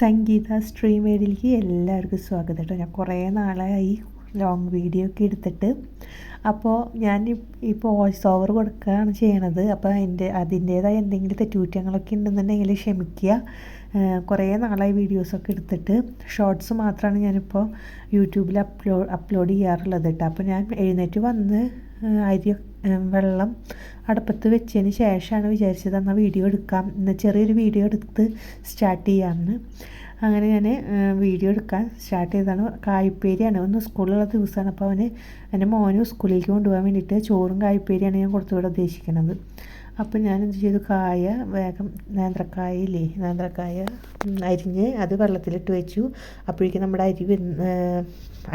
സംഗീത stream വേഡിലേക്ക് എല്ലാവർക്കും സ്വാഗതം കേട്ടോ ഞാൻ കുറേ നാളായി ലോങ് വീഡിയോ ഒക്കെ എടുത്തിട്ട്. അപ്പോൾ ഞാൻ ഇപ്പോൾ വോയിസ് ഓവർ കൊടുക്കുകയാണ് ചെയ്യണത്. അപ്പോൾ അതിന്റെ അതിന്റേതായ എന്തെങ്കിലും തെറ്റുകുറ്റങ്ങളൊക്കെ ഉണ്ടെന്നുണ്ടെങ്കിൽ ക്ഷമിക്കുക. കുറേ നാളായി വീഡിയോസൊക്കെ എടുത്തിട്ട്. ഷോർട്സ് മാത്രമാണ് ഞാനിപ്പോൾ യൂട്യൂബിൽ അപ്ലോഡ് അപ്ലോഡ് ചെയ്യാറുള്ളത് കേട്ടോ അപ്പോൾ ഞാൻ എഴുന്നേറ്റ് വന്ന് അരി വെള്ളം അടുപ്പത്ത് വെച്ചതിന് ശേഷമാണ് വിചാരിച്ചത് എന്നാൽ വീഡിയോ എടുക്കാം. എന്നാൽ ചെറിയൊരു വീഡിയോ എടുത്ത് സ്റ്റാർട്ട് ചെയ്യാമെന്ന്. അങ്ങനെ ഞാൻ വീഡിയോ എടുക്കാൻ സ്റ്റാർട്ട് ചെയ്തതാണ്. കായ്പേരിയാണ്. ഒന്ന് സ്കൂളിലുള്ള ദിവസമാണ്. അപ്പോൾ അവന് എന്റെ മോനും സ്കൂളിലേക്ക് കൊണ്ടുപോകാൻ വേണ്ടിയിട്ട് ചോറും കായ്പേരിയാണ് ഞാൻ കൊടുത്തുവിടാൻ ഉദ്ദേശിക്കുന്നത് അപ്പോൾ ഞാനെന്ത് ചെയ്തു? കായ വേഗം നേന്ത്രക്കായയില്ലേ നേന്ത്രക്കായ അരിഞ്ഞ് അത് വെള്ളത്തിലിട്ട് വെച്ചു. അപ്പോഴേക്കും നമ്മുടെ അരി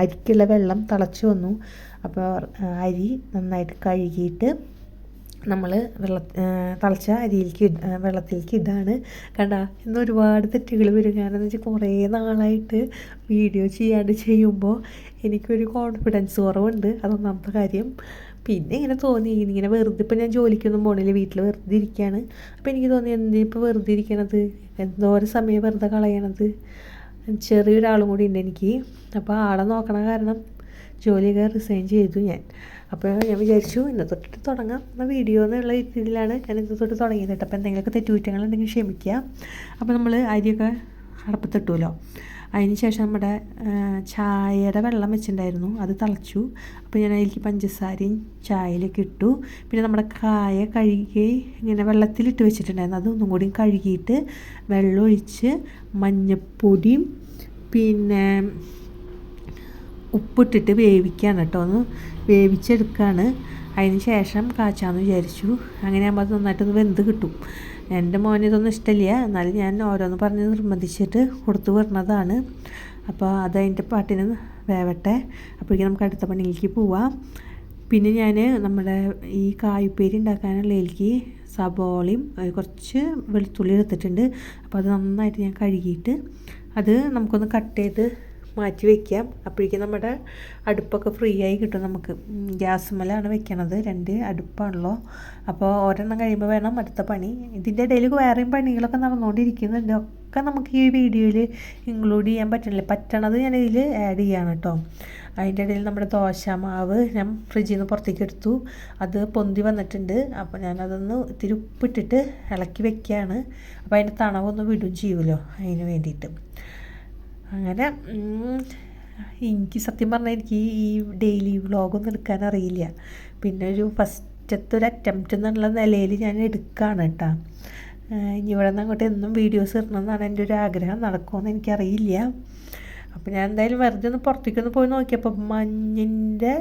അരിക്കുള്ള വെള്ളം തിളച്ച് വന്നു. അപ്പോൾ അരി നന്നായിട്ട് കഴുകിയിട്ട് നമ്മൾ വെള്ള തിളച്ച അരിയിലേക്ക് വെള്ളത്തിലേക്ക് ഇടാണ്. കണ്ട ഇന്ന് ഒരുപാട് തെറ്റുകൾ വരും. ഞാനെന്ന് വെച്ചാൽ കുറേ നാളായിട്ട് വീഡിയോ ചെയ്യാണ്ട് ചെയ്യുമ്പോൾ എനിക്കൊരു കോൺഫിഡൻസ് കുറവുണ്ട്. അതൊന്നാമത്തെ കാര്യം. പിന്നെ ഇങ്ങനെ തോന്നി. ഇങ്ങനെ വെറുതെ ഇപ്പം ഞാൻ ജോലിക്കൊന്നും പോകണില്ല വീട്ടിൽ വെറുതെ ഇരിക്കുകയാണ് അപ്പോൾ എനിക്ക് തോന്നി എന്തിനാ ഇപ്പോൾ വെറുതെ ഇരിക്കണത്? എന്തോരം സമയം വെറുതെ കളയണത്? ചെറിയൊരാളും കൂടി ഉണ്ട് എനിക്ക്. അപ്പോൾ ആളെ നോക്കണ കാരണം ജോലിയൊക്കെ റിസൈൻ ചെയ്തു ഞാൻ. അപ്പോൾ ഞാൻ വിചാരിച്ചു ഇന്ന് തൊട്ടിട്ട് തുടങ്ങാം. എന്നാൽ വീഡിയോ എന്നുള്ള രീതിയിലാണ് ഞാൻ ഇന്ന് തൊട്ട് തുടങ്ങിയത് കേട്ടോ. അപ്പോൾ എന്തെങ്കിലുമൊക്കെ തെറ്റുകുറ്റങ്ങളുണ്ടെങ്കിൽ ക്ഷമിക്കുക അപ്പോൾ നമ്മൾ അരിയൊക്കെ അടപ്പത്തിട്ടുമല്ലോ ശേഷം നമ്മുടെ ചായയുടെ വെള്ളം വെച്ചിട്ടുണ്ടായിരുന്നു. അത് തിളച്ചു. അപ്പോൾ ഞാൻ അതിലേക്ക് പഞ്ചസാരയും ചായയിലേക്ക് ഇട്ടു. പിന്നെ നമ്മുടെ കായ കഴുകി ഇങ്ങനെ വെള്ളത്തിലിട്ട് വെച്ചിട്ടുണ്ടായിരുന്നു. അതൊന്നും കൂടി കഴുകിയിട്ട് വെള്ളം ഒഴിച്ച് മഞ്ഞപ്പൊടിയും പിന്നെ ഉപ്പിട്ടിട്ട് വേവിക്കുകയാണ് കേട്ടോ. ഒന്ന് വേവിച്ചെടുക്കുകയാണ് അതിന് ശേഷം കാച്ചാന്ന് വിചാരിച്ചു. അങ്ങനെ ആകുമ്പോൾ അത് നന്നായിട്ടൊന്ന് വെന്ത് കിട്ടും. എന്റെ മോന് ഇതൊന്നും ഇഷ്ടമില്ല. എന്നാലും ഞാൻ ഓരോന്ന് പറഞ്ഞ് നിർബന്ധിച്ചിട്ട് കൊടുത്തു വിടുന്നതാണ് അപ്പോൾ അതതിന്റെ പാട്ടിന് വേവട്ടെ. അപ്പോഴേക്കും നമുക്ക് അടുത്ത പണിയിലേക്ക് പോവാം. പിന്നെ ഞാൻ നമ്മുടെ ഈ കായുപ്പേരി ഉണ്ടാക്കാനുള്ളതിലേക്ക് സബോളയും കുറച്ച് വെളുത്തുള്ളി എടുത്തിട്ടുണ്ട്. അപ്പോൾ അത് നന്നായിട്ട് ഞാൻ കഴുകിയിട്ട് അത് നമുക്കൊന്ന് കട്ട് ചെയ്ത് മാറ്റി വയ്ക്കാം. അപ്പോഴേക്കും നമ്മുടെ അടുപ്പൊക്കെ ഫ്രീ ആയി കിട്ടും നമുക്ക്. ഗ്യാസ് വെക്കണത്. രണ്ട് അടുപ്പാണല്ലോ. അപ്പോൾ ഒരെണ്ണം കഴിയുമ്പോൾ വേണം അടുത്ത പണി. ഇതിന്റെ ഇടയിൽ വേറെയും പണികളൊക്കെ നടന്നുകൊണ്ടിരിക്കുന്നുണ്ട്. ഒക്കെ നമുക്ക് ഈ വീഡിയോയിൽ ഇൻക്ലൂഡ് ചെയ്യാൻ പറ്റണില്ല പറ്റണത് ഞാൻ ഇതിൽ ആഡ് ചെയ്യാണ് കേട്ടോ. അതിന്റെ ഇടയിൽ നമ്മുടെ ദോശ മാവ് ഞാൻ ഫ്രിഡ്ജിൽ നിന്ന് പുറത്തേക്ക് എടുത്തു. അത് പൊന്തി വന്നിട്ടുണ്ട്. അപ്പോൾ ഞാനതൊന്ന് ഇത്തിരി ഉപ്പിട്ടിട്ട് ഇളക്കി വെക്കുകയാണ് അപ്പോൾ അതിന്റെ തണവൊന്ന് വിടും ചെയ്യുമല്ലോ. അതിന് വേണ്ടിയിട്ട്. അങ്ങനെ എനിക്ക് സത്യം പറഞ്ഞാൽ എനിക്ക് ഈ ഡെയിലി വ്ളോഗൊന്നും എടുക്കാൻ അറിയില്ല. പിന്നെ ഒരു ഫസ്റ്റത്തെ ഒരു അറ്റംപ്റ്റ് എന്നുള്ള നിലയിൽ ഞാൻ എടുക്കുകയാണ് കേട്ടോ. ഇനി ഇവിടെ നിന്ന് അങ്ങോട്ട് എന്നും വീഡിയോസ് ഇടണമെന്നാണ് എന്റെ ഒരു ആഗ്രഹം. നടക്കുമെന്ന് എനിക്കറിയില്ല. അപ്പോൾ ഞാൻ എന്തായാലും വെറുതെ ഒന്ന് പുറത്തേക്കൊന്ന് പോയി നോക്കിയപ്പോൾ മഞ്ഞിന്റെ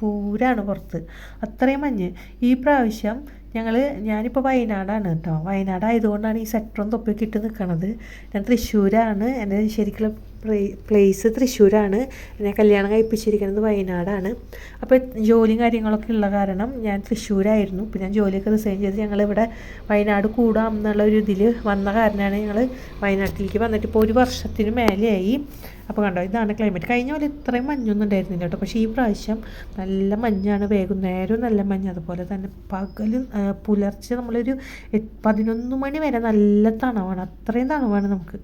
പൂരാണ് പുറത്ത്. അത്രയും മഞ്ഞ്. ഈ പ്രാവശ്യം ഞങ്ങൾ ഞാനിപ്പോൾ വയനാടാണ് കേട്ടോ. വയനാടായതുകൊണ്ടാണ് ഈ സെക്ടറും തൊപ്പിയൊക്കെ ഇട്ട് നിൽക്കണത് ഞാൻ തൃശ്ശൂരാണ്. എന്റെ ശരിക്കുള്ള പ്ലേസ് തൃശ്ശൂരാണ്. എന്നെ കല്യാണം കഴിപ്പിച്ചിരിക്കുന്നത് വയനാടാണ്. അപ്പോൾ ജോലിയും കാര്യങ്ങളൊക്കെ ഉള്ള കാരണം ഞാൻ തൃശ്ശൂരായിരുന്നു. പിന്നെ ഞാൻ ജോലിയൊക്കെ റിസൈൻ ചെയ്ത് ഞങ്ങളിവിടെ വയനാട് കൂടാം എന്നുള്ള ഒരു ഇതിൽ വന്ന കാരണമാണ് ഞങ്ങൾ വയനാട്ടിലേക്ക് വന്നിട്ട് ഇപ്പോൾ ഒരു വർഷത്തിന് മേലെയായി. അപ്പോൾ കണ്ടോ ഇതാണ് ക്ലൈമറ്റ് കഴിഞ്ഞ പോലെ ഇത്രയും മഞ്ഞൊന്നും ഉണ്ടായിരുന്നില്ല കേട്ടോ. പക്ഷേ ഈ പ്രാവശ്യം നല്ല മഞ്ഞാണ് വൈകുന്നേരവും നല്ല മഞ്ഞ്. അതുപോലെ തന്നെ പകൽ പുലർച്ചെ നമ്മളൊരു പതിനൊന്ന് മണി വരെ നല്ല തണവാണ്. അത്രയും തണവാണ് നമുക്ക്.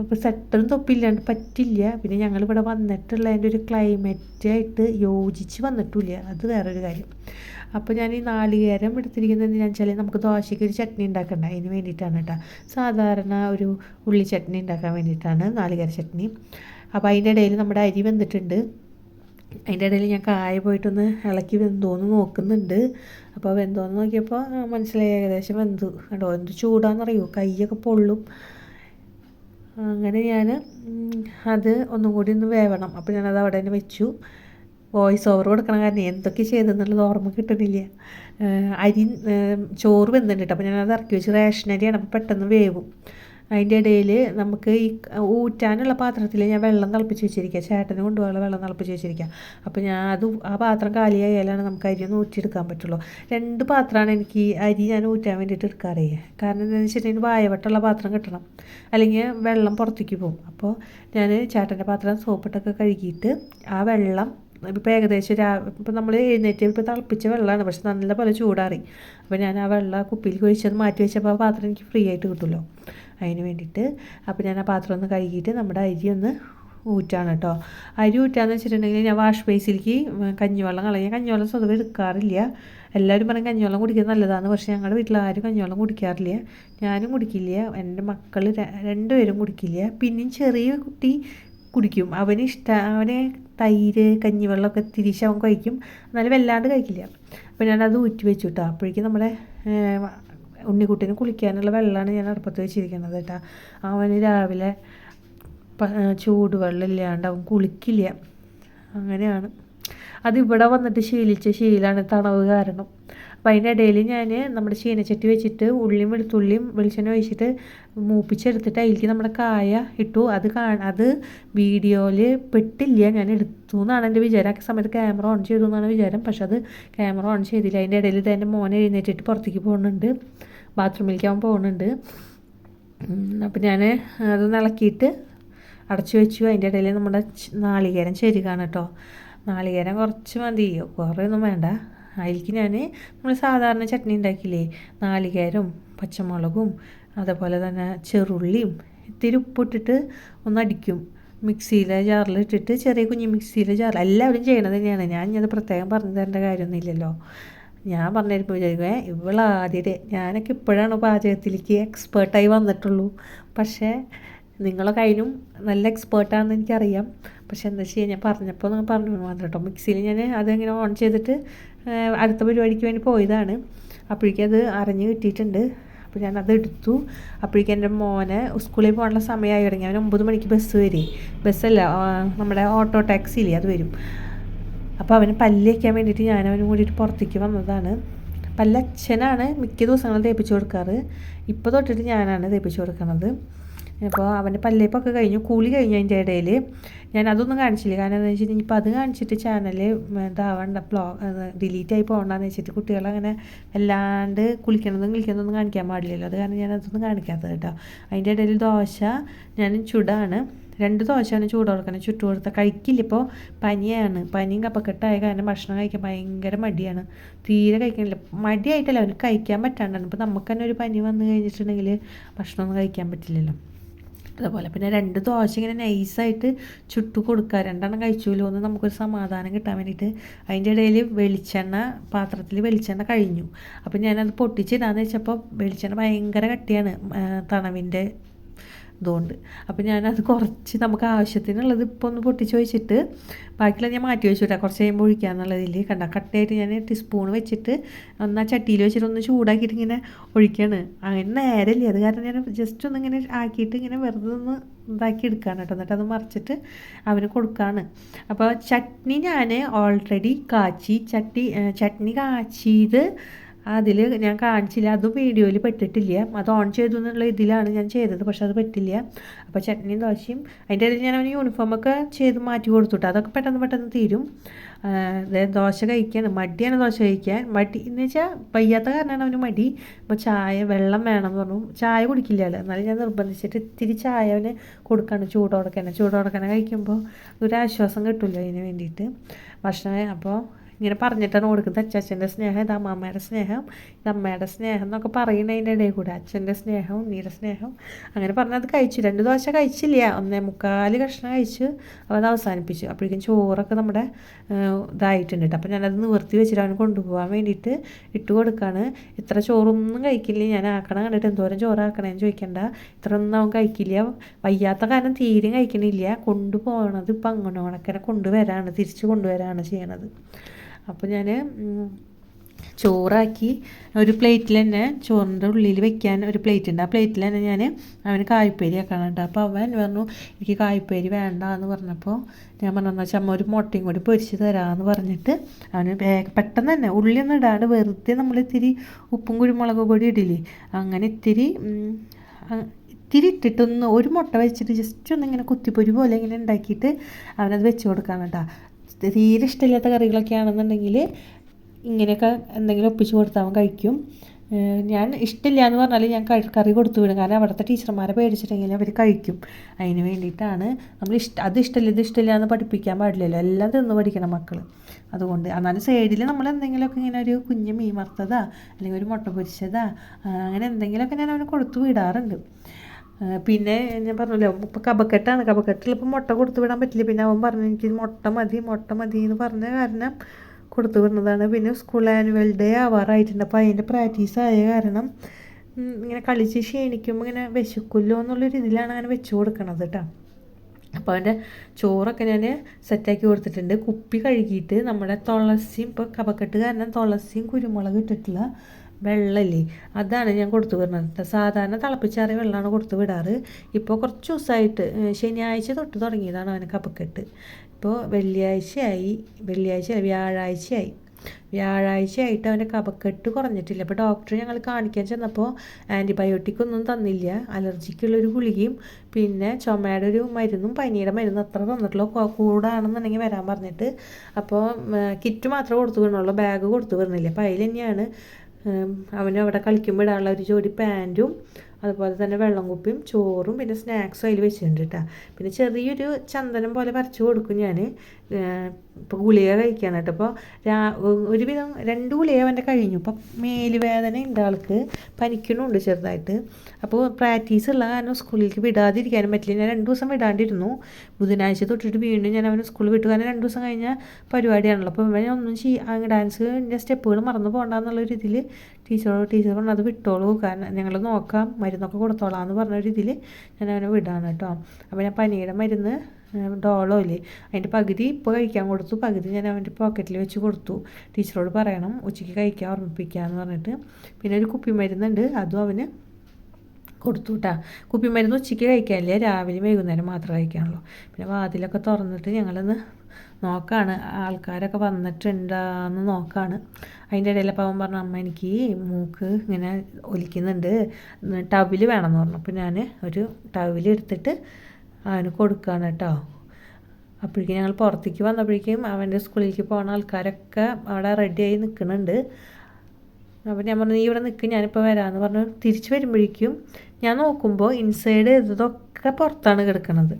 അപ്പോൾ സെറ്ററും തൊപ്പില്ലാണ്ട് പറ്റില്ല. പിന്നെ ഞങ്ങളിവിടെ വന്നിട്ടുള്ളതിന്റെ ഒരു ക്ലൈമറ്റായിട്ട് യോജിച്ച് വന്നിട്ടില്ല അത് വേറൊരു കാര്യം. അപ്പോൾ ഞാൻ ഈ നാളികേരം എടുത്തിരിക്കുന്നത് ഞാൻ വെച്ചാൽ നമുക്ക് ദോശയ്ക്ക് ഒരു ചട്നി ഉണ്ടാക്കണ്ട. അതിന് വേണ്ടിയിട്ടാണ് കേട്ടോ. സാധാരണ ഒരു ഉള്ളി ചട്നി ഉണ്ടാക്കാൻ വേണ്ടിയിട്ടാണ് നാളികേര ചട്നി. അപ്പോൾ അതിന്റെ ഇടയിൽ നമ്മുടെ അരി വെന്തിട്ടുണ്ട്. അതിന്റെ ഇടയിൽ ഞാൻ കായ പോയിട്ടൊന്ന് ഇളക്കി വെന്തോന്ന് നോക്കുന്നുണ്ട്. അപ്പോൾ വെന്തോന്ന് നോക്കിയപ്പോൾ മനസ്സിലായി ഏകദേശം വെന്തു. കണ്ടോ എന്ത് ചൂടാണെന്നറിയോ കൈയൊക്കെ പൊള്ളും. അങ്ങനെ ഞാൻ അത് ഒന്നും കൂടി ഒന്ന് വേവണം. അപ്പോൾ ഞാനത് അവിടെ തന്നെ വെച്ചു. വോയിസ് ഓവർ കൊടുക്കണ കാരണം എന്തൊക്കെ ചെയ്തെന്നുള്ളത് ഓർമ്മ കിട്ടുന്നില്ല അരി ചോറ് വെന്തുണ്ട് കേട്ടോ അപ്പോൾ ഞാനത് ഇറക്കി വെച്ച് റേഷൻ അരിയാണ് അപ്പോൾ പെട്ടെന്ന് വേവും. അതിന്റെ ഇടയിൽ നമുക്ക് ഈ ഊറ്റാനുള്ള പാത്രത്തിൽ ഞാൻ വെള്ളം തിളപ്പിച്ച് വെച്ചിരിക്കുക ചേട്ടന് കൊണ്ടുപോകാനുള്ള വെള്ളം തിളപ്പിച്ച് വെച്ചിരിക്കുക അപ്പോൾ ഞാൻ അത് ആ പാത്രം കാലിയായാലാണ് നമുക്ക് അരി ഒന്ന് ഊറ്റിയെടുക്കാൻ പറ്റുള്ളൂ. രണ്ട് പാത്രമാണ് എനിക്ക് അരി ഞാൻ ഊറ്റാൻ വേണ്ടിയിട്ട് എടുക്കാറേ. കാരണം എന്താണെന്ന് വെച്ചിട്ടുണ്ടെങ്കിൽ വായവട്ടമുള്ള പാത്രം കിട്ടണം. അല്ലെങ്കിൽ വെള്ളം പുറത്തേക്ക് പോകും. അപ്പോൾ ഞാൻ ചേട്ടന്റെ പാത്രം സോപ്പിട്ടൊക്കെ കഴുകിയിട്ട് ആ വെള്ളം ഇപ്പോൾ ഏകദേശം രാ ഇപ്പോൾ നമ്മൾ എഴുന്നേറ്റ് ഇപ്പോൾ തിളപ്പിച്ച വെള്ളമാണ് പക്ഷെ നല്ല പോലെ ചൂടാറി. അപ്പോൾ ഞാൻ ആ വെള്ളം കുപ്പിയിൽ ഒഴിച്ചത് മാറ്റി വെച്ചപ്പോൾ ആ പാത്രം എനിക്ക് ഫ്രീ ആയിട്ട് കിട്ടുമല്ലോ. അതിന് വേണ്ടിയിട്ട് അപ്പോൾ ഞാൻ ആ പാത്രം ഒന്ന് കഴുകിയിട്ട് നമ്മുടെ അരി ഒന്ന് ഊറ്റാണ് കേട്ടോ. അരി ഊറ്റാന്ന് വെച്ചിട്ടുണ്ടെങ്കിൽ ഞാൻ വാഷ് ബേസിലേക്ക് കഞ്ഞിവെള്ളം കളയാൻ കഞ്ഞിവെള്ളം സ്വതവേ എടുക്കാറില്ല. എല്ലാവരും പറയും കഞ്ഞിവെള്ളം കുടിക്കുന്നത് നല്ലതാണ് പക്ഷേ ഞങ്ങളുടെ വീട്ടിൽ ആരും കഞ്ഞിവെള്ളം കുടിക്കാറില്ല. ഞാനും കുടിക്കില്ല. എന്റെ മക്കൾ രണ്ടുപേരും കുടിക്കില്ല. പിന്നെയും ചെറിയ കുട്ടി കുടിക്കും. അവന് ഇഷ്ട അവന് തൈര് കഞ്ഞിവെള്ളമൊക്കെ തിരിച്ച് അവൻ കഴിക്കും. എന്നാലും വല്ലാണ്ട് കഴിക്കില്ല. അപ്പോൾ ഞാനത് ഊറ്റി വെച്ചു കേട്ടോ അപ്പോഴേക്കും നമ്മുടെ ഉണ്ണിക്കുട്ടീനെ കുളിക്കാനുള്ള വെള്ളമാണ് ഞാൻ അടുപ്പത്ത് വെച്ചിരിക്കുന്നത് കേട്ടോ. അവന് രാവിലെ ചൂടുവെള്ളം ഇല്ലാണ്ട് അവൻ കുളിക്കില്ല. അങ്ങനെയാണ്. അതിവിടെ വന്നിട്ട് ശീലിച്ച ശീലമാണ് തണവ് കാരണം. അപ്പോൾ അതിന്റെ ഇടയിൽ ഞാൻ നമ്മുടെ ചീനച്ചട്ടി വെച്ചിട്ട് ഉള്ളിയും വെളുത്തുള്ളിയും വെളിച്ചെണ്ണ ഒഴിച്ചിട്ട് മൂപ്പിച്ചെടുത്തിട്ട് അതിലേക്ക് നമ്മുടെ കായ ഇട്ടു. അത് അത് വീഡിയോയിൽ പെട്ടില്ല. ഞാൻ എടുത്തു എന്നാണ് എന്റെ വിചാരം. ആ സമയത്ത് ക്യാമറ ഓൺ ചെയ്തു എന്നാണ് വിചാരം. പക്ഷെ അത് ക്യാമറ ഓൺ ചെയ്തില്ല. അതിന്റെ ഇടയിൽ ഇത് എന്റെ മോനെ എഴുന്നേറ്റിട്ട് പുറത്തേക്ക് പോകുന്നുണ്ട്. ബാത്റൂമിലേക്ക് അവൻ പോകുന്നുണ്ട് അപ്പം ഞാൻ അത് ഇളക്കിയിട്ട് അടച്ചു വെച്ചു. അതിന്റെ ഇടയിൽ നമ്മുടെ നാളികേരം ചെരുകാണ് കേട്ടോ. നാളികേരം കുറച്ച് മതി. കുറേ ഒന്നും വേണ്ട. അതിലേക്ക് ഞാൻ നമ്മൾ സാധാരണ ചട്നി ഉണ്ടാക്കിയില്ലേ നാളികേരം പച്ചമുളകും അതേപോലെ തന്നെ ചെറുള്ളിയും ഇത്തിരി ഉപ്പിട്ടിട്ട് ഒന്ന് അടിക്കും. മിക്സിയിലെ ജാറിലിട്ടിട്ട് ചെറിയ കുഞ്ഞു മിക്സിയിലെ ജാറിൽ. എല്ലാവരും ചെയ്യണത് തന്നെയാണ്. ഞാൻ അത് പ്രത്യേകം പറഞ്ഞു തരേണ്ട കാര്യമൊന്നുമില്ലല്ലോ. ഞാൻ പറഞ്ഞിരിക്കും വിചാരിക്കുവേ ഇവളാദ്യത്തെ ഞാനൊക്കെ ഇപ്പോഴാണ് പാചകത്തിലേക്ക് എക്സ്പേർട്ടായി വന്നിട്ടുള്ളൂ. പക്ഷേ നിങ്ങളെ കയ്യിലും നല്ല എക്സ്പേർട്ടാണെന്ന് എനിക്കറിയാം. പക്ഷെ എന്താ ചെയ്യുക ഞാൻ പറഞ്ഞപ്പോൾ നിങ്ങൾ പറഞ്ഞു മാത്രം കേട്ടോ മിക്സിയിൽ ഞാൻ അതിങ്ങനെ ഓൺ ചെയ്തിട്ട് അടുത്ത പരിപാടിക്ക് വേണ്ടി പോയതാണ്. അപ്പോഴേക്കും അത് അറിഞ്ഞ് കിട്ടിയിട്ടുണ്ട്. അപ്പോൾ ഞാൻ അത് എടുത്തു. അപ്പോഴേക്കും എന്റെ മോനെ സ്കൂളിൽ പോകാനുള്ള സമയമായി തുടങ്ങി. അവൻ ഒമ്പത് മണിക്ക് ബസ് വരും. ബസ്സല്ല നമ്മുടെ ഓട്ടോ ടാക്സി ടാക്സിയില്ലേ അത് വരും. അപ്പോൾ അവന് പല്ല് വയ്ക്കാൻ വേണ്ടിയിട്ട് ഞാൻ അവനും കൂടിയിട്ട് പുറത്തേക്ക് വന്നതാണ്. പല്ലച്ഛനാണ് മിക്ക ദിവസങ്ങളും തേപ്പിച്ച് കൊടുക്കാറ്. ഇപ്പോൾ തൊട്ടിട്ട് ഞാനാണ് തേപ്പിച്ച് കൊടുക്കുന്നത് അപ്പോൾ അവന്റെ പല്ലേപ്പൊക്കെ കഴിഞ്ഞു കൂളി കഴിഞ്ഞു അതിന്റെ ഇടയിൽ. ഞാൻ അതൊന്നും കാണിച്ചില്ല. കാരണം എന്താ വെച്ചിട്ടുണ്ടെങ്കിൽ ഇപ്പോൾ അത് കാണിച്ചിട്ട് ചാനൽ ഇതാവണ്ട ബ്ലോ ഡിലീറ്റ് ആയി പോകണ്ടെന്ന് വെച്ചിട്ട് കുട്ടികളങ്ങനെ അല്ലാണ്ട് കുളിക്കണതും കുളിക്കണതൊന്നും കാണിക്കാൻ പാടില്ലല്ലോ. അത് കാരണം ഞാൻ അതൊന്നും കാണിക്കാത്തത് കേട്ടോ. അതിന്റെ ഇടയിൽ ദോശ ഞാൻ ചുടാണ്. രണ്ട് ദോശയാണ് ചൂട് കൊടുക്കണം ചുട്ടു കൊടുത്താൽ കഴിക്കില്ല ഇപ്പോൾ പനിയാണ്. പനിയും കപ്പക്കെട്ടായ കാരണം ഭക്ഷണം കഴിക്കാൻ ഭയങ്കര മടിയാണ്. തീരെ കഴിക്കണില്ല. മടിയായിട്ടല്ല അവന് കഴിക്കാൻ പറ്റാണ്ടാണ്. ഇപ്പോൾ നമുക്ക് തന്നെ ഒരു പനി വന്നു കഴിഞ്ഞിട്ടുണ്ടെങ്കിൽ ഭക്ഷണമൊന്നും കഴിക്കാൻ പറ്റില്ലല്ലോ. അതുപോലെ പിന്നെ രണ്ട് ദോശ ഇങ്ങനെ നൈസായിട്ട് ചുട്ടു കൊടുക്കുക. രണ്ടെണ്ണം കഴിച്ചുമല്ലോ എന്ന് നമുക്കൊരു സമാധാനം കിട്ടാൻ വേണ്ടിയിട്ട്. അതിന്റെ ഇടയിൽ വെളിച്ചെണ്ണ പാത്രത്തിൽ വെളിച്ചെണ്ണ കഴിഞ്ഞു. അപ്പം ഞാനത് പൊട്ടിച്ചിടാന്ന് വെച്ചപ്പോൾ വെളിച്ചെണ്ണ ഭയങ്കര കട്ടിയാണ് തണവിന്റെ ഇതുകൊണ്ട്. അപ്പോൾ ഞാനത് കുറച്ച് നമുക്ക് ആവശ്യത്തിനുള്ളത് ഇപ്പോൾ ഒന്ന് പൊട്ടിച്ച് വെച്ചിട്ട് ബാക്കിയുള്ള ഞാൻ മാറ്റി വെച്ചു കുറച്ച് കഴിയുമ്പോൾ ഒഴിക്കാന്നുള്ളതിൽ കണ്ട? കട്ടയായിട്ട് ഞാൻ ടീസ്പൂൺ വെച്ചിട്ട് ഒന്ന് ആ ചട്ടിയിൽ വെച്ചിട്ട് ഒന്ന് ചൂടാക്കിയിട്ട് ഇങ്ങനെ ഒഴിക്കുകയാണ് അങ്ങനെ നേരമില്ല അത് കാരണം ഞാൻ ജസ്റ്റ് ഒന്ന് ഇങ്ങനെ ആക്കിയിട്ട് ഇങ്ങനെ വെറുതെ ഒന്ന് ഇതാക്കി എടുക്കുകയാണ് കേട്ടോ. എന്നിട്ട് അത് മറിച്ചിട്ട് അവന് കൊടുക്കുകയാണ് അപ്പോൾ ചട്നി ഞാൻ ഓൾറെഡി കാച്ചി. ചട്ടി ചട്നി കാച്ചിയത് അതിൽ ഞാൻ കാണിച്ചില്ല. അതും വീഡിയോയിൽ പെട്ടിട്ടില്ല. അത് ഓൺ ചെയ്തു എന്നുള്ള ഇതിലാണ് ഞാൻ ചെയ്തത് പക്ഷെ അത് പറ്റില്ല അപ്പോൾ ചട്നിയും ദോശയും അതിന്റെ ഇടയിൽ ഞാൻ അവന് യൂണിഫോമൊക്കെ ചെയ്ത് മാറ്റി കൊടുത്തുട്ടോ. അതൊക്കെ പെട്ടെന്ന് പെട്ടെന്ന് തീരും. ദോശ കഴിക്കാൻ മടിയാണ് ദോശ കഴിക്കാൻ. മടി എന്ന് വെച്ചാൽ വയ്യാത്ത കാരണമാണ് അവന് മടി. അപ്പോൾ ചായ വെള്ളം വേണം എന്ന് പറഞ്ഞു. ചായ കുടിക്കില്ല എന്നാലും ഞാൻ നിർബന്ധിച്ചിട്ട് ഇത്തിരി ചായ അവന് കൊടുക്കാണ്. ചൂടോടക്കനെ ചൂടോടക്കനെ കഴിക്കുമ്പോൾ ഒരു ആശ്വാസം കിട്ടില്ല അതിന് വേണ്ടിയിട്ട്. ഭക്ഷണം അപ്പോൾ ഇങ്ങനെ പറഞ്ഞിട്ടാണ് കൊടുക്കുന്നത്. അച്ചാച്ചന്റെ സ്നേഹം ഇത് അമ്മമ്മയുടെ സ്നേഹം ഇത് അമ്മയുടെ സ്നേഹം എന്നൊക്കെ പറയുന്നതിന്റെ ഇടയിൽ കൂടെ. അച്ഛന്റെ സ്നേഹം ഉണ്ണിയുടെ സ്നേഹം. അങ്ങനെ പറഞ്ഞത് കഴിച്ചു. രണ്ട് ദോശ കഴിച്ചില്ല. ഒന്നേ മുക്കാൽ കഷ്ണം കഴിച്ച്. അത് അവസാനിപ്പിച്ചു. അപ്പോഴേക്കും ചോറൊക്കെ നമ്മുടെ ഇതായിട്ടുണ്ട് കേട്ടോ. അപ്പോൾ ഞാനത് നിവർത്തി വെച്ചിട്ട് അവന് കൊണ്ടുപോകാൻ വേണ്ടിയിട്ട് ഇട്ട് കൊടുക്കുകയാണ്. ഇത്ര ചോറൊന്നും കഴിക്കില്ല. ഞാൻ ആക്കണം കണ്ടിട്ട് എന്തോരം ചോറാക്കണേന്ന് ചോദിക്കണ്ട. ഇത്ര ഒന്നും അവൻ കഴിക്കില്ല. വയ്യാത്ത കാരണം തീരെ കഴിക്കണില്ല. കൊണ്ടുപോകണത് ഇപ്പം അങ്ങനെ ഉണക്കനെ കൊണ്ടുവരാണ് തിരിച്ച് കൊണ്ടുവരാണ് ചെയ്യണത്. അപ്പോൾ ഞാൻ ചോറാക്കി ഒരു പ്ലേറ്റിൽ തന്നെ ചോറിന്റെ ഉള്ളിൽ വെക്കാൻ ഒരു പ്ലേറ്റ് ഉണ്ട്. ആ പ്ലേറ്റിൽ തന്നെ ഞാൻ അവന് കായ്പേരി വെക്കണം കേട്ടോ. അപ്പോൾ അവൻ പറഞ്ഞു എനിക്ക് കായ്പേരി വേണ്ട എന്ന് പറഞ്ഞപ്പോൾ ഞാൻ പറഞ്ഞു ചമ്മ ഒരു മുട്ടയും കൂടി പൊരിച്ച് തരാമെന്ന് പറഞ്ഞിട്ട് അവന് പെട്ടെന്ന് തന്നെ ഉള്ളിയൊന്നും ഇടാണ്ട് വെറുതെ നമ്മൾ ഇത്തിരി ഉപ്പും കുരുമുളക് പൊടി ഇടില്ലേ അങ്ങനെ ഇത്തിരി ഇത്തിരി ഇട്ടിട്ടൊന്ന് ഒരു മുട്ട വെച്ചിട്ട് ജസ്റ്റ് ഒന്ന് ഇങ്ങനെ കുത്തിപ്പൊരി പോലെ ഇങ്ങനെ ഉണ്ടാക്കിയിട്ട് അവനത് വെച്ച് കൊടുക്കാൻ കേട്ടോ. തീരെ ഇഷ്ടമില്ലാത്ത കറികളൊക്കെ ആണെന്നുണ്ടെങ്കിൽ ഇങ്ങനെയൊക്കെ എന്തെങ്കിലും ഒപ്പിച്ച് കൊടുത്താൽ അവൻ കഴിക്കും. ഞാൻ ഇഷ്ടമില്ല എന്ന് പറഞ്ഞാൽ ഞാൻ കറി കൊടുത്തു വിടും. കാരണം അവിടുത്തെ ടീച്ചർമാരെ പേടിച്ചിട്ടെങ്കിൽ അവർ കഴിക്കും. അതിന് വേണ്ടിയിട്ടാണ് നമ്മൾ ഇഷ്ട അത് ഇഷ്ടമില്ല ഇത് ഇഷ്ടമില്ല എന്ന് പഠിപ്പിക്കാൻ പാടില്ലല്ലോ. എല്ലാം തിന്ന് പഠിക്കണം മക്കൾ അതുകൊണ്ട് എന്നാലും സൈഡിൽ നമ്മൾ എന്തെങ്കിലുമൊക്കെ ഇങ്ങനെ ഒരു കുഞ്ഞ് മീൻ വറുത്തതാ അല്ലെങ്കിൽ ഒരു മുട്ട പൊരിച്ചതാ അങ്ങനെ എന്തെങ്കിലുമൊക്കെ ഞാൻ അവന് കൊടുത്തു വിടാറുണ്ട്. പിന്നെ ഞാൻ പറഞ്ഞല്ലോ ഇപ്പോൾ കബക്കെട്ടാണ് കബക്കെട്ടിൽ ഇപ്പോൾ മുട്ട കൊടുത്തു വിടാൻ പറ്റില്ല. പിന്നെ അവൻ പറഞ്ഞു എനിക്ക് മുട്ട മതി മുട്ട മതി എന്ന് പറഞ്ഞ കാരണം കൊടുത്തു വിടുന്നതാണ്. പിന്നെ സ്കൂൾ ആനുവൽ ഡേ ആവാറായിട്ടുണ്ട്. അപ്പോൾ അതിന്റെ പ്രാക്ടീസ് ആയ കാരണം ഇങ്ങനെ കളിച്ച് ക്ഷീണിക്കുമ്പോൾ ഇങ്ങനെ വിശക്കുമല്ലോ എന്നുള്ളൊരു ഇതിലാണ് അങ്ങനെ വെച്ച് കൊടുക്കണത് കേട്ടോ അപ്പോൾ അവന്റെ ചോറൊക്കെ ഞാൻ സെറ്റാക്കി കൊടുത്തിട്ടുണ്ട്. കുപ്പി കഴുകിയിട്ട് നമ്മുടെ തുളസിയും ഇപ്പോൾ കപക്കെട്ട് കാരണം തുളസിയും കുരുമുളക് ഇട്ടിട്ടുള്ള വെള്ളമില്ലേ അതാണ് ഞാൻ കൊടുത്തു വിടുന്നത്. സാധാരണ തിളപ്പിച്ചാറിയ വെള്ളമാണ് കൊടുത്തു വിടാറ്. ഇപ്പോൾ കുറച്ച് ദിവസമായിട്ട് ശനിയാഴ്ച തൊട്ട് തുടങ്ങിയതാണ് അവന് കപക്കെട്ട് ഇപ്പോൾ വെള്ളിയാഴ്ചയായി വെള്ളിയാഴ്ച വ്യാഴാഴ്ചയായി. വ്യാഴാഴ്ചയായിട്ട് അവന്റെ കപക്കെട്ട് കുറഞ്ഞിട്ടില്ല. അപ്പോൾ ഡോക്ടറെ ഞങ്ങൾ കാണിക്കാൻ ചെന്നപ്പോൾ ആന്റിബയോട്ടിക് ഒന്നും തന്നില്ല. അലർജിക്കുള്ളൊരു ഗുളികയും പിന്നെ ചുമയുടെ ഒരു മരുന്നും പനിയുടെ മരുന്നും അത്ര തന്നിട്ടുള്ളൂ. കൂടാണെന്നുണ്ടെങ്കിൽ വരാൻ പറഞ്ഞിട്ട്. അപ്പോൾ കിറ്റ് മാത്രമേ കൊടുത്തു വിടണുള്ളൂ ബാഗ് കൊടുത്തു വിടണില്ല അപ്പോൾ അതിൽ തന്നെയാണ് ഉം, അവന് അവിടെ കളിക്കുമ്പോൾ ഇടാനുള്ള ഒരു ജോഡി പാന്റും അതുപോലെ തന്നെ വെള്ളം കുപ്പിയും ചോറും പിന്നെ സ്നാക്സും അതിൽ വെച്ചിട്ടുണ്ട് കേട്ടോ പിന്നെ ചെറിയൊരു ചന്ദനം പോലെ പറിച്ചു കൊടുക്കും ഞാൻ ഇപ്പോൾ ഗുളിക കഴിക്കാൻ കേട്ടോ അപ്പോൾ രാ ഒരുവിധം രണ്ട് ഗുളിക അവന്റെ കഴിഞ്ഞു. ഇപ്പം മേലുവേദന ഉണ്ട് ആൾക്ക്. പനിക്കണുണ്ട് ചെറുതായിട്ട്. അപ്പോൾ പ്രാക്ടീസ് ഉള്ള കാരണം സ്കൂളിലേക്ക് വിടാതിരിക്കാനും പറ്റില്ല. ഞാൻ രണ്ട് ദിവസം വിടാണ്ടിരുന്നു. ബുധനാഴ്ച തൊട്ടിട്ട് വീണ്ടും ഞാൻ അവനെ സ്കൂളിൽ വിട്ടു. കാരണം രണ്ട് ദിവസം കഴിഞ്ഞ പരിപാടിയാണല്ലോ. അപ്പോൾ ഞാൻ ഒന്നും ചെയ്യ ഡാൻസിന്റെ സ്റ്റെപ്പുകൾ മറന്നു പോകണ്ടെന്നുള്ളൊരു ഇതിൽ ടീച്ചറോട് ടീച്ചർ പറഞ്ഞു അത് വിട്ടോളൂ. കാരണം ഞങ്ങൾ നോക്കാം. മരുന്നൊക്കെ കൊടുത്തോളാം എന്ന് പറഞ്ഞ ഇതിൽ ഞാൻ അവനെ വിടാണ് കേട്ടോ. അപ്പോൾ ഞാൻ പനിയുടെ മരുന്ന് ഡോളോ ഇല്ലേ? അതിന്റെ പകുതി ഇപ്പോൾ കഴിക്കാൻ കൊടുത്തു. പകുതി ഞാൻ അവന്റെ പോക്കറ്റിൽ വെച്ച് കൊടുത്തു. ടീച്ചറോട് പറയണം ഉച്ചയ്ക്ക് കഴിക്കാൻ ഓർമ്മിപ്പിക്കുക എന്ന് പറഞ്ഞിട്ട്. പിന്നെ ഒരു കുപ്പി മരുന്നുണ്ട്. അതും അവന് കൊടുത്തു കേട്ടാ കുപ്പിമരുന്ന് ഉച്ചയ്ക്ക് കഴിക്കാനില്ല? രാവിലെ വൈകുന്നേരം മാത്രമേ കഴിക്കാനുള്ളൂ. പിന്നെ വാതിലൊക്കെ തുറന്നിട്ട് ഞങ്ങളൊന്ന് നോക്കാണ്. ആൾക്കാരൊക്കെ വന്നിട്ടുണ്ടാന്ന് നോക്കാണ്. അതിന്റെ ഇടയിൽ അപ്പം അവൻ പറഞ്ഞു അമ്മ എനിക്ക് മൂക്ക് ഇങ്ങനെ ഒലിക്കുന്നുണ്ട്. ടവിൽ വേണമെന്ന് പറഞ്ഞു. അപ്പോൾ ഞാൻ ഒരു ടവിൽ എടുത്തിട്ട് അവന് കൊടുക്കുകയാണ് കേട്ടോ. അപ്പോഴേക്കും ഞങ്ങൾ പുറത്തേക്ക് വന്നപ്പോഴേക്കും അവന്റെ സ്കൂളിലേക്ക് പോകുന്ന ആൾക്കാരൊക്കെ അവിടെ റെഡിയായി നിൽക്കുന്നുണ്ട്. അപ്പോൾ ഞാൻ പറഞ്ഞു നീ ഇവിടെ നിൽക്കും ഞാനിപ്പോൾ വരാമെന്ന് പറഞ്ഞു. തിരിച്ച് വരുമ്പോഴേക്കും ഞാൻ നോക്കുമ്പോൾ ഇൻസൈഡ് ഇതൊക്കെ പുറത്താണ് കിടക്കുന്നത്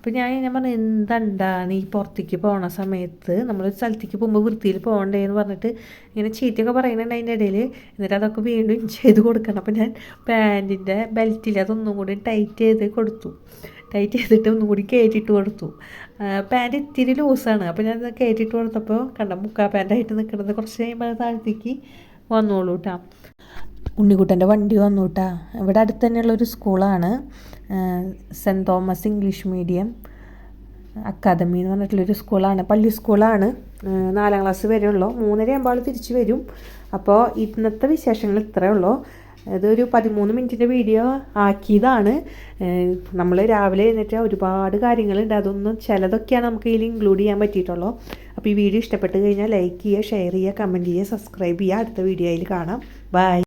അപ്പോൾ ഞാൻ ഞാൻ പറഞ്ഞു എന്താണ്ടാ നീ പുറത്തേക്ക് പോണ സമയത്ത്? നമ്മളൊരു സ്ഥലത്തേക്ക് പോകുമ്പോൾ വൃത്തിയിൽ പോകണ്ടേ എന്ന് പറഞ്ഞിട്ട് ഇങ്ങനെ ചീത്തയൊക്കെ പറയുന്നുണ്ട് അതിന്റെ ഇടയിൽ എന്നിട്ട് അതൊക്കെ വീണ്ടും ചെയ്ത് കൊടുക്കണം. അപ്പം ഞാൻ പാന്റിന്റെ ബെൽറ്റിൽ അതൊന്നും കൂടി ടൈറ്റ് ചെയ്ത് കൊടുത്തു. ടൈറ്റ് ചെയ്തിട്ട് ഒന്നും കൂടി കയറ്റിയിട്ട് കൊടുത്തു. പാന്റ് ഇത്തിരി ലൂസാണ്. അപ്പോൾ ഞാൻ കയറ്റിയിട്ട് കൊടുത്തപ്പോൾ കണ്ട മുക്കാ പാന്റായിട്ട് നിൽക്കുന്നത് കുറച്ച് കഴിയുമ്പോൾ താഴത്തേക്ക് വന്നോളൂ കേട്ടോ ഉണ്ണിക്കുട്ടന്റെ വണ്ടി വന്നു കേട്ടോ ഇവിടെ അടുത്ത് തന്നെയുള്ളൊരു സ്കൂളാണ്. Saint Thomas English medium academy എന്ന് പറഞ്ഞിട്ടുള്ളൊരു സ്കൂളാണ്. പള്ളി സ്കൂളാണ്. നാലാം ക്ലാസ് വരെ ഉള്ളൂ. മൂന്നര ആകുമ്പോൾ തിരിച്ച് വരും. അപ്പോൾ ഇന്നത്തെ വിശേഷങ്ങൾ ഇത്രയേ ഉള്ളൂ. ഇതൊരു പതിമൂന്ന് മിനിറ്റിന്റെ വീഡിയോ ആക്കിയതാണ്. നമ്മൾ രാവിലെ എന്നിട്ട് ഒരുപാട് കാര്യങ്ങളുണ്ട്. അതൊന്നും ചിലതൊക്കെയാണ് നമുക്ക് ഇതിൽ ഇൻക്ലൂഡ് ചെയ്യാൻ പറ്റിയിട്ടുള്ളൂ. അപ്പോൾ ഈ വീഡിയോ ഇഷ്ടപ്പെട്ട് കഴിഞ്ഞാൽ ലൈക്ക് ചെയ്യുക ഷെയർ ചെയ്യുക കമന്റ് ചെയ്യുക സബ്സ്ക്രൈബ് ചെയ്യുക. അടുത്ത വീഡിയോയിൽ കാണാം. ബൈ